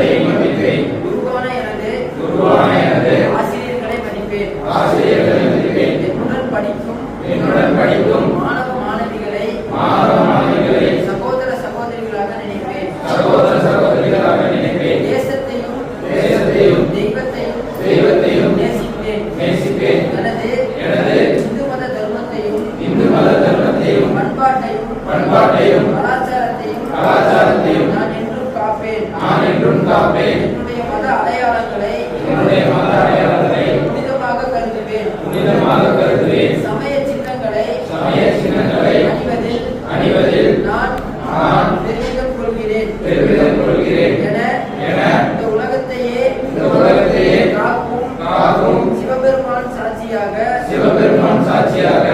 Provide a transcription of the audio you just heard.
மதத்தை மதிப்பேன் குருவான எனது குருவான எனது ஆசிரியர்களை மதிப்பேன். ஆசிரியர்களை மதிப்பேன் என்னுடன் படிக்கும் என்னுடன் படிக்கும் மாணவ மாணவிகளை பண்பாட்டையும் பண்பாட்டையும் கலாச்சார என்னுடைய என்னுடைய மத அடையாளங்களை புனிதமாக கருதுவேன். புனிதமாக கருதுவேன். சமய சின்னங்களை சமய சின்னங்களை அணிவதில் அணிவதில் நான் நான் பெருமிதம் கொள்கிறேன். பெருமிதம் கொள்கிறேன். என உலகத்தையே சிவபெருமான் சாட்சியாக சிவபெருமான் சாட்சியாக